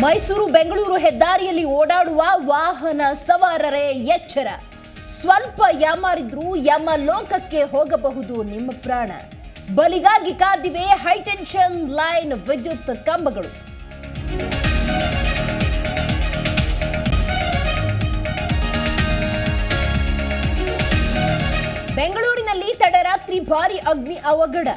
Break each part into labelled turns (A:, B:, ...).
A: ಮೈಸೂರು ಬೆಂಗಳೂರು ಹೆದ್ದಾರಿಯಲ್ಲಿ ಓಡಾಡುವ ವಾಹನ ಸವಾರರೇ ಎಚ್ಚರ. ಸ್ವಲ್ಪ ಯಾಮಾರಿದ್ರೂ ಯಮ ಲೋಕಕ್ಕೆ ಹೋಗಬಹುದು ನಿಮ್ಮ ಪ್ರಾಣ. ಬಲಿಗಾಗಿ ಕಾದಿವೆ ಹೈಟೆನ್ಷನ್ ಲೈನ್ ವಿದ್ಯುತ್ ಕಂಬಗಳು. ಬೆಂಗಳೂರಿನಲ್ಲಿ ತಡರಾತ್ರಿ ಭಾರಿ ಅಗ್ನಿ ಅವಘಡ.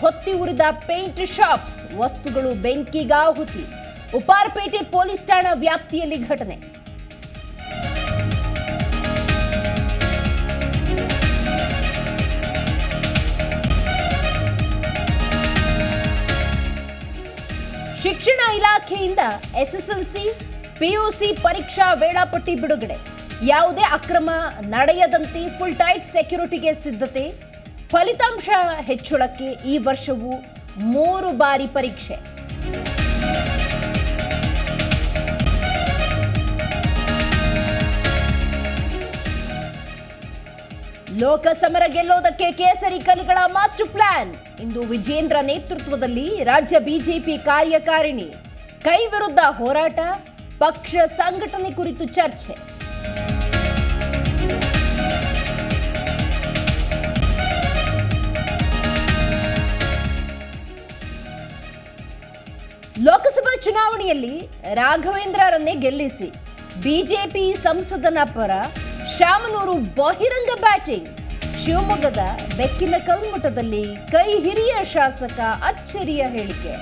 A: ಹೊತ್ತಿ ಉರಿದ ಪೇಂಟ್ ಶಾಪ್. ವಸ್ತುಗಳು ಬೆಂಕಿಗಾಹುತಿ. ಉಪಾರಪೇಟೆ ಪೊಲೀಸ್ ಠಾಣಾ ವ್ಯಾಪ್ತಿಯಲ್ಲಿ ಘಟನೆ. ಶಿಕ್ಷಣ ಇಲಾಖೆಯಿಂದ ಎಸ್ಎಸ್ಎಲ್ಸಿ ಪಿಯುಸಿ ಪರೀಕ್ಷಾ ವೇಳಾಪಟ್ಟಿ ಬಿಡುಗಡೆ. ಯಾವುದೇ ಅಕ್ರಮ ನಡೆಯದಂತೆ ಫುಲ್ ಟೈಟ್ ಸೆಕ್ಯೂರಿಟಿಗೆ ಸಿದ್ಧತೆ. ಫಲಿತಾಂಶ ಹೆಚ್ಚಳಕ್ಕೆ ಈ ವರ್ಷವೂ ಮೂರು ಬಾರಿ ಪರೀಕ್ಷೆ. ಲೋಕಸಮರ ಗೆಲ್ಲೋದಕ್ಕೆ ಕೇಸರಿ ಕಲಿಗಳ ಮಾಸ್ಟರ್ ಪ್ಲಾನ್. ಇಂದು ವಿಜೇಂದ್ರ ನೇತೃತ್ವದಲ್ಲಿ ರಾಜ್ಯ ಬಿಜೆಪಿ ಕಾರ್ಯಕಾರಿಣಿ. ಕೈ ವಿರುದ್ಧ ಹೋರಾಟ, ಪಕ್ಷ ಸಂಘಟನೆ ಕುರಿತು ಚರ್ಚೆ. ಲೋಕಸಭಾ ಚುನಾವಣೆಯಲ್ಲಿ ರಾಘವೇಂದ್ರರನ್ನೇ ಗೆಲ್ಲಿಸಿ. ಬಿಜೆಪಿ ಸಂಸದನ ಪರ ಶಾಮನೂರು ಬಹಿರಂಗ ಬ್ಯಾಟಿಂಗ್. ಶಿವಮೊಗ್ಗದ ಬೆಕ್ಕಿನ ಕಲ್ಮಠದಲ್ಲಿ ಕೈ ಹಿರಿಯ ಶಾಸಕ ಅಚ್ಚರಿಯ ಹೇಳಿಕೆ.